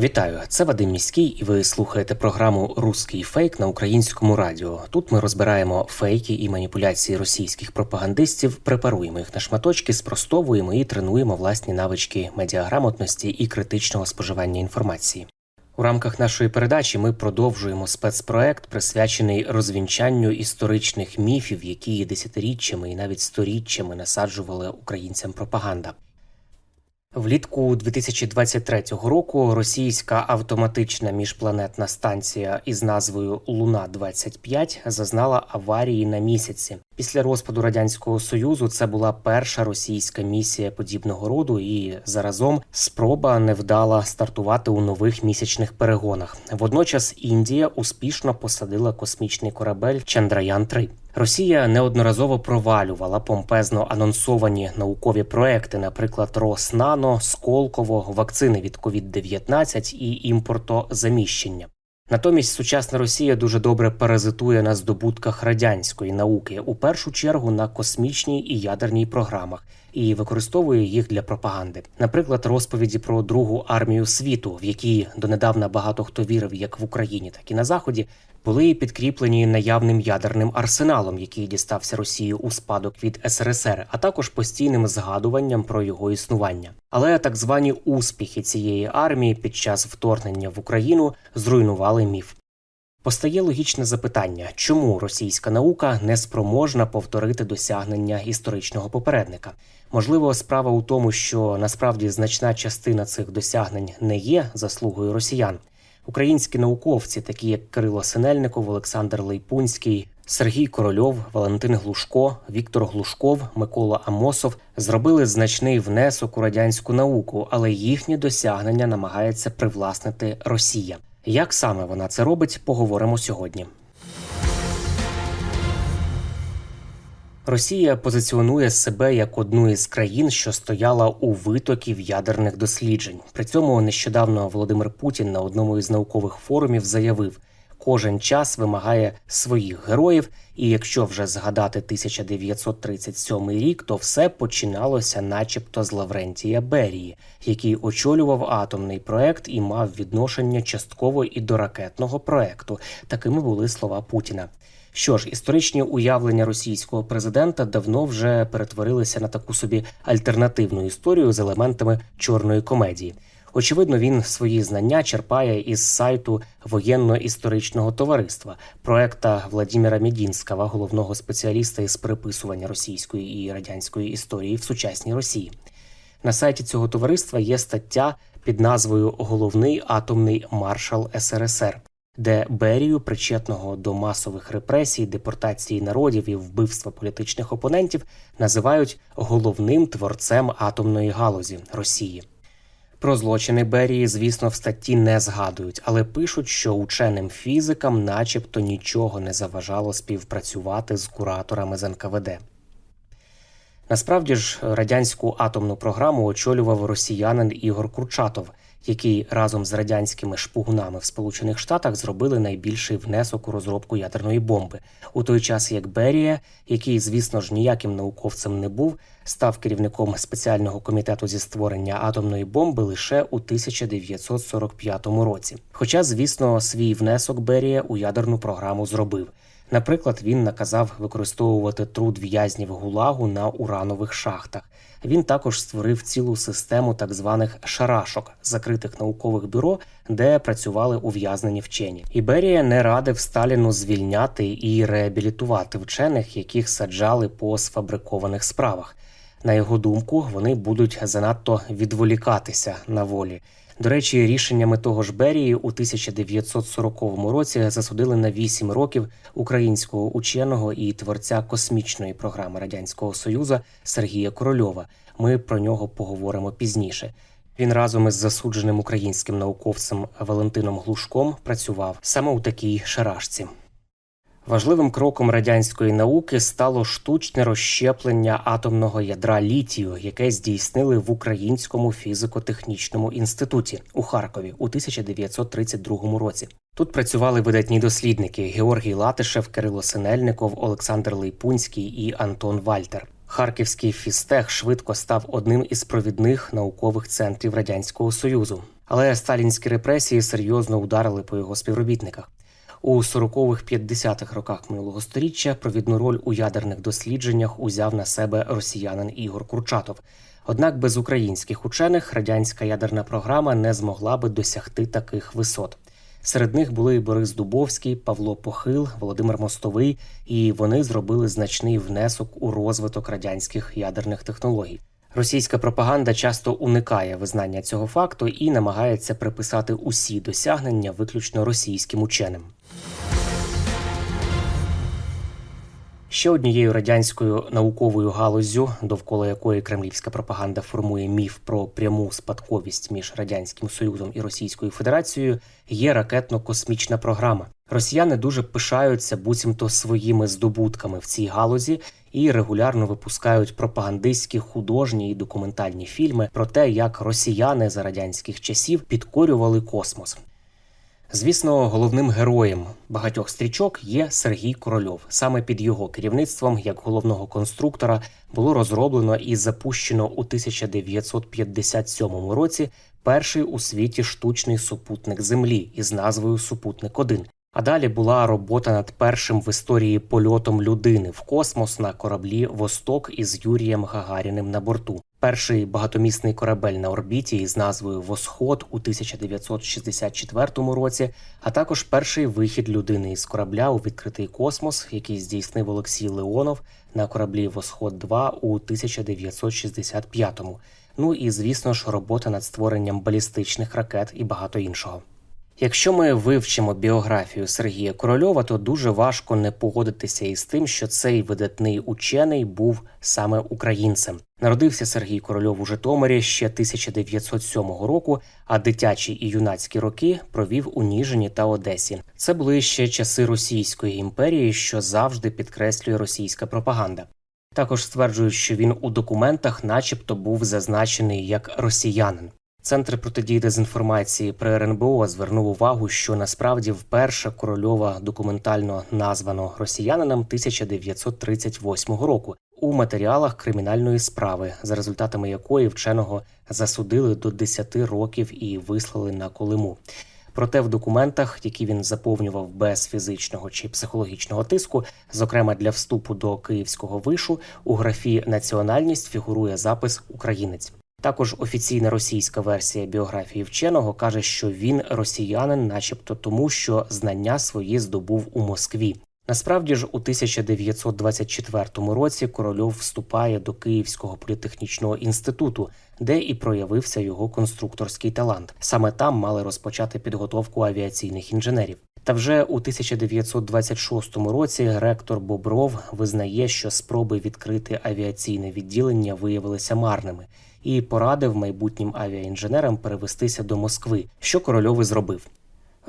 Вітаю, це Вадим Міський, і ви слухаєте програму Руський фейк на українському радіо. Тут ми розбираємо фейки і маніпуляції російських пропагандистів, препаруємо їх на шматочки, спростовуємо і тренуємо власні навички медіаграмотності і критичного споживання інформації. У рамках нашої передачі ми продовжуємо спецпроект, присвячений розвінчанню історичних міфів, які десятиріччями і навіть сторіччями насаджували українцям пропаганда. Влітку 2023 року російська автоматична міжпланетна станція із назвою Луна 25 зазнала аварії на місяці. Після розпаду радянського союзу це була перша російська місія подібного роду, і заразом спроба невдала стартувати у нових місячних перегонах. Водночас Індія успішно посадила космічний корабель Чандраян 3 Росія неодноразово провалювала помпезно анонсовані наукові проекти, наприклад, Роснано, Сколково, вакцини від COVID-19 і імпортозаміщення. Натомість сучасна Росія дуже добре паразитує на здобутках радянської науки, у першу чергу на космічній і ядерній програмах, і використовує їх для пропаганди. Наприклад, розповіді про другу армію світу, в якій донедавна багато хто вірив як в Україні, так і на Заході, були підкріплені наявним ядерним арсеналом, який дістався Росії у спадок від СРСР, а також постійним згадуванням про його існування. Але так звані успіхи цієї армії під час вторгнення в Україну зруйнували міф. Постає логічне запитання, чому російська наука не спроможна повторити досягнення історичного попередника? Можливо, справа у тому, що насправді значна частина цих досягнень не є заслугою росіян. Українські науковці, такі як Кирило Синельников, Олександр Лейпунський, Сергій Корольов, Валентин Глушко, Віктор Глушков, Микола Амосов зробили значний внесок у радянську науку, але їхні досягнення намагається привласнити Росія. Як саме вона це робить, поговоримо сьогодні. Росія позиціонує себе як одну із країн, що стояла у витоків ядерних досліджень. При цьому нещодавно Володимир Путін на одному із наукових форумів заявив: кожен час вимагає своїх героїв, і якщо вже згадати 1937 рік, то все починалося, начебто, з Лаврентія Берії, який очолював атомний проект і мав відношення частково і до ракетного проекту. Такими були слова Путіна. Що ж, історичні уявлення російського президента давно вже перетворилися на таку собі альтернативну історію з елементами чорної комедії. Очевидно, він свої знання черпає із сайту воєнно-історичного товариства, проекта Владимира Медінського, головного спеціаліста із переписування російської і радянської історії в сучасній Росії. На сайті цього товариства є стаття під назвою Головний атомний маршал СРСР, де Берію, причетного до масових репресій, депортації народів і вбивства політичних опонентів, називають головним творцем атомної галузі Росії. Про злочини Берії, звісно, в статті не згадують, але пишуть, що ученим фізикам, начебто, нічого не заважало співпрацювати з кураторами з НКВД. Насправді ж радянську атомну програму очолював росіянин Ігор Курчатов, який разом з радянськими шпигунами в Сполучених Штатах зробили найбільший внесок у розробку ядерної бомби, у той час як Берія, який, звісно ж, ніяким науковцем не був, став керівником спеціального комітету зі створення атомної бомби лише у 1945 році. Хоча, звісно, свій внесок Берія у ядерну програму зробив. Наприклад, він наказав використовувати труд в'язнів гулагу на уранових шахтах. Він також створив цілу систему так званих шарашок, закритих наукових бюро, де працювали ув'язнені вчені. Іберія не радив Сталіну звільняти і реабілітувати вчених, яких саджали по сфабрикованих справах. На його думку, вони будуть занадто відволікатися на волі. До речі, рішеннями того ж Берії у 1940 році засудили на 8 років українського ученого і творця космічної програми радянського союзу Сергія Корольова. Ми про нього поговоримо пізніше. Він разом із засудженим українським науковцем Валентином Глушком працював саме у такій шарашці. Важливим кроком радянської науки стало штучне розщеплення атомного ядра літію, яке здійснили в Українському фізико-технічному інституті у Харкові у 1932 році. Тут працювали видатні дослідники Георгій Латишев, Кирило Синельников, Олександр Лейпунський і Антон Вальтер. Харківський фізтех швидко став одним із провідних наукових центрів радянського союзу, але сталінські репресії серйозно ударили по його співробітниках. У 40-х-50-х роках минулого століття провідну роль у ядерних дослідженнях узяв на себе росіянин Ігор Курчатов. Однак без українських учених радянська ядерна програма не змогла би досягти таких висот. Серед них були і Борис Дубовський, Павло Похил, Володимир Мостовий, і вони зробили значний внесок у розвиток радянських ядерних технологій. Російська пропаганда часто уникає визнання цього факту і намагається приписати усі досягнення виключно російським ученим. Ще однією радянською науковою галуззю, довкола якої кремлівська пропаганда формує міф про пряму спадковість між радянським союзом і Російською Федерацією, є ракетно-космічна програма. Росіяни дуже пишаються буцімто своїми здобутками в цій галузі і регулярно випускають пропагандистські художні і документальні фільми про те, як росіяни за радянських часів підкорювали космос. Звісно, головним героєм багатьох стрічок є Сергій Корольов. Саме під його керівництвом, як головного конструктора, було розроблено і запущено у 1957 році перший у світі штучний супутник Землі із назвою Супутник 1 А далі була робота над першим в історії польотом людини в космос на кораблі Восток із Юрієм Гагаріним на борту. Перший багатомісний корабель на орбіті із назвою Восход у 1964 році, а також перший вихід людини із корабля у відкритий космос, який здійснив Олексій Леонов на кораблі Восход 2 у 1965-му. Ну і звісно ж, робота над створенням балістичних ракет і багато іншого. Якщо ми вивчимо біографію Сергія Корольова, то дуже важко не погодитися із тим, що цей видатний учений був саме українцем. Народився Сергій Корольов у Житомирі ще 1907 року, а дитячі і юнацькі роки провів у Ніжині та Одесі. Це були ще часи Російської імперії, що завжди підкреслює російська пропаганда. Також стверджують, що він у документах, начебто, був зазначений як росіянин. Центр протидії дезінформації при РНБО звернув увагу, що насправді вперше корольова документально названо росіянином 1938 року у матеріалах кримінальної справи, за результатами якої вченого засудили до 10 років і вислали на Колиму. Проте в документах, які він заповнював без фізичного чи психологічного тиску, зокрема для вступу до київського вишу, у графі національність фігурує запис українець. Також офіційна російська версія біографії вченого каже, що він росіянин, начебто тому, що знання свої здобув у Москві. Насправді ж, у 1924 році корольов вступає до Київського політехнічного інституту, де і проявився його конструкторський талант. Саме там мали розпочати підготовку авіаційних інженерів. Та вже у 1926 році ректор Бобров визнає, що спроби відкрити авіаційне відділення виявилися марними, і порадив майбутнім авіаінженерам перевестися до Москви, що корольов і зробив.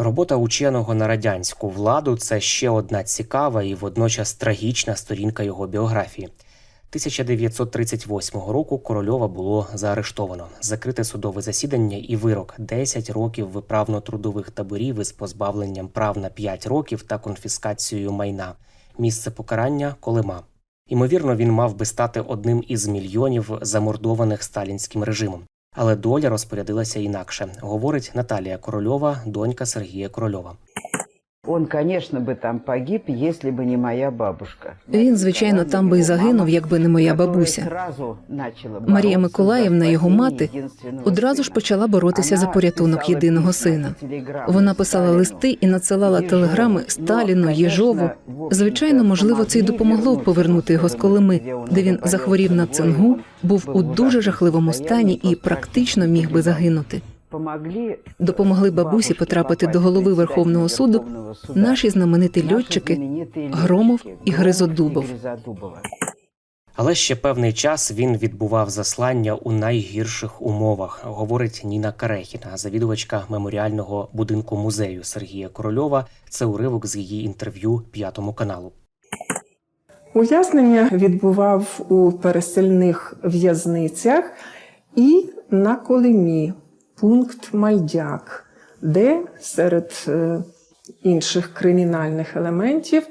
Робота ученого на радянську владу це ще одна цікава і водночас трагічна сторінка його біографії. 1938 року корольова було заарештовано, закрите судове засідання і вирок 10 років виправно-трудових таборів із позбавленням прав на 5 років та конфіскацією майна. Місце покарання Колима. Імовірно, він мав би стати одним із мільйонів замордованих сталінським режимом. Але доля розпорядилася інакше, говорить Наталія Корольова, донька Сергія Корольова. Он, конечно, бы там погиб, если бы не моя бабушка. Він, звичайно, там би й загинув, якби не моя бабуся. Марія Миколаївна, його мати, одразу ж почала боротися за порятунок єдиного сина. Вона писала листи і надсилала телеграми Сталіну, Єжову. Звичайно, можливо, це й допомогло повернути його з Колими, де він захворів на цингу, був у дуже жахливому стані і практично міг би загинути. Допомогли бабусі потрапити до голови Верховного суду наші знамениті льотчики Громов і Гризодубов. Але ще певний час він відбував заслання у найгірших умовах, говорить Ніна Карехіна, завідувачка меморіального будинку музею Сергія Корольова. Це уривок з її інтерв'ю п'ятому каналу. Ув'язнення відбував у пересильних в'язницях і на Колимі, пункт Мальдяк, де серед е, інших кримінальних елементів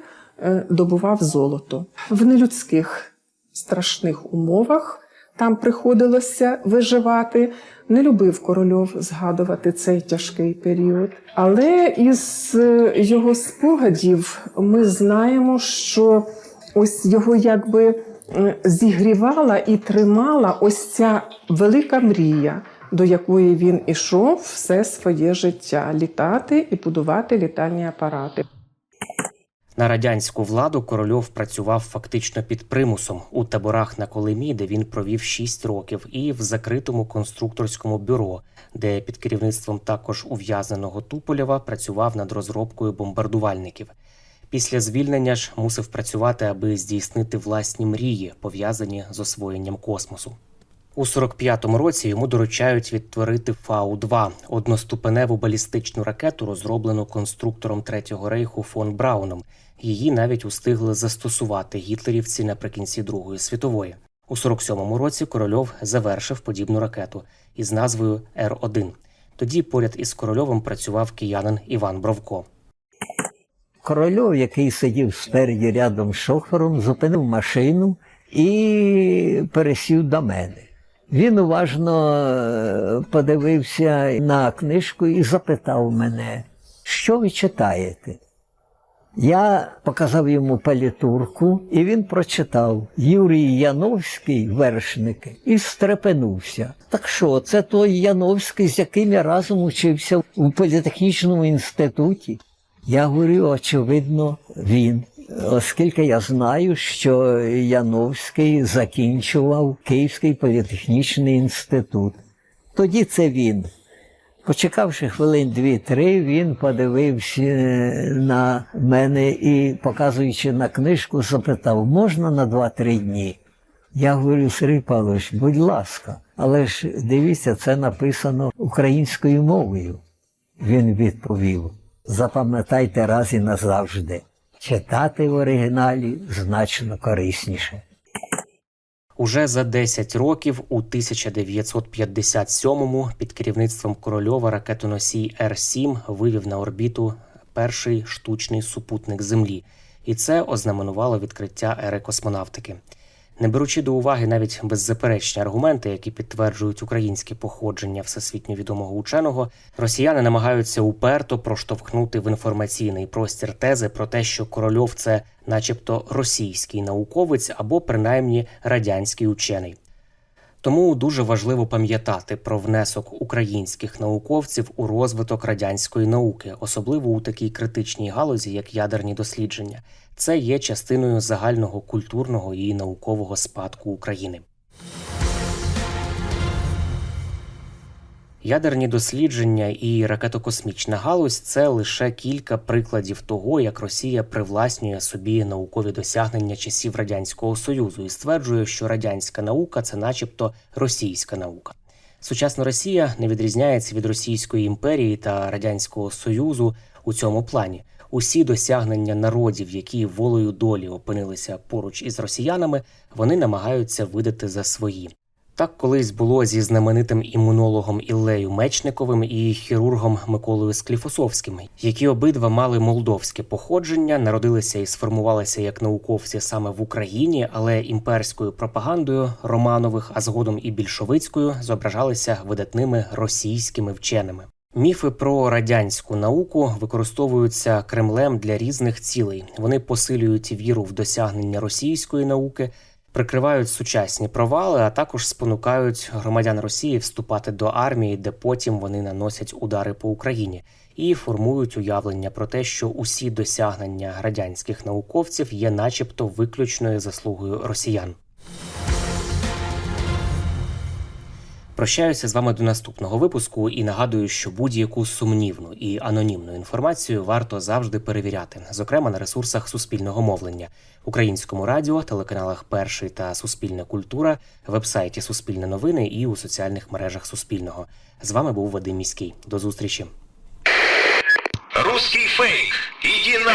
е, добував золото. В нелюдських страшних умовах там приходилося виживати. Не любив корольов згадувати цей тяжкий період. Але із е, його спогадів ми знаємо, що ось його якби зігрівала і тримала ось ця велика мрія, до якої він ішов все своє життя літати і будувати літальні апарати. На радянську владу Корольов працював фактично під примусом у таборах на Колимі, де він провів 6 років, і в закритому конструкторському бюро, де під керівництвом також ув'язненого Туполєва працював над розробкою бомбардувальників. Після звільнення ж мусив працювати, аби здійснити власні мрії, пов'язані з освоєнням космосу. У 45-му році йому доручають відтворити Фау-2 – одноступеневу балістичну ракету, розроблену конструктором Третього рейху фон Брауном. Її навіть устигли застосувати гітлерівці наприкінці Другої світової. У 47-му році Корольов завершив подібну ракету із назвою Р-1. Тоді поряд із Корольовим працював киянин Іван Бровко. Корольов, який сидів спереді рядом з шофером, зупинив машину і пересів до мене. Він уважно е, подивився на книжку і запитав мене, що ви читаєте? Я показав йому палітурку, і він прочитав Юрій Яновський, вершники, і стрепенувся. Так що, це той Яновський, з яким я разом учився у політехнічному інституті? Я говорю, очевидно, він. Оскільки я знаю, що Яновський закінчував Київський політехнічний інститут. Тоді це він. Почекавши хвилин дві-три, він подивився на мене і, показуючи на книжку, запитав, можна на два-три дні? Я говорю, Сергій Павлович, будь ласка, але ж дивіться, це написано українською мовою. Він відповів: запам'ятайте раз і назавжди. Читати в оригіналі значно корисніше. Уже за 10 років, у 1957-му, під керівництвом Корольова ракетоносій Р-7 вивів на орбіту перший штучний супутник Землі, і це ознаменувало відкриття ери космонавтики. Не беручи до уваги навіть беззаперечні аргументи, які підтверджують українське походження всесвітньо відомого ученого, росіяни намагаються уперто проштовхнути в інформаційний простір тези про те, що корольов це, начебто, російський науковець або принаймні радянський учений. Тому дуже важливо пам'ятати про внесок українських науковців у розвиток радянської науки, особливо у такій критичній галузі, як ядерні дослідження. Це є частиною загального культурного і наукового спадку України. Ядерні дослідження і ракетокосмічна галузь це лише кілька прикладів того, як Росія привласнює собі наукові досягнення часів радянського союзу і стверджує, що радянська наука це, начебто, російська наука. Сучасна Росія не відрізняється від Російської імперії та радянського союзу у цьому плані. Усі досягнення народів, які волею долі опинилися поруч із росіянами, вони намагаються видати за свої. Так колись було зі знаменитим імунологом Іллею Мечниковим і хірургом Миколою Скліфосовським, які обидва мали молдовське походження, народилися і сформувалися як науковці саме в Україні, але імперською пропагандою Романових, а згодом і більшовицькою зображалися видатними російськими вченими. Міфи про радянську науку використовуються Кремлем для різних цілей. Вони посилюють віру в досягнення російської науки, прикривають сучасні провали, а також спонукають громадян Росії вступати до армії, де потім вони наносять удари по Україні, і формують уявлення про те, що усі досягнення радянських науковців є, начебто, виключною заслугою росіян. Прощаюся з вами до наступного випуску і нагадую, що будь-яку сумнівну і анонімну інформацію варто завжди перевіряти, зокрема на ресурсах суспільного мовлення, українському радіо, телеканалах Перший та Суспільна культура, вебсайті Суспільне новини і у соціальних мережах Суспільного. З вами був Вадим Міський. До зустрічі. Русский фейк. Иди на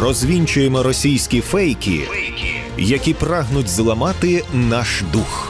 Розвінчуємо російські фейки, фейки. які прагнуть зламати наш дух.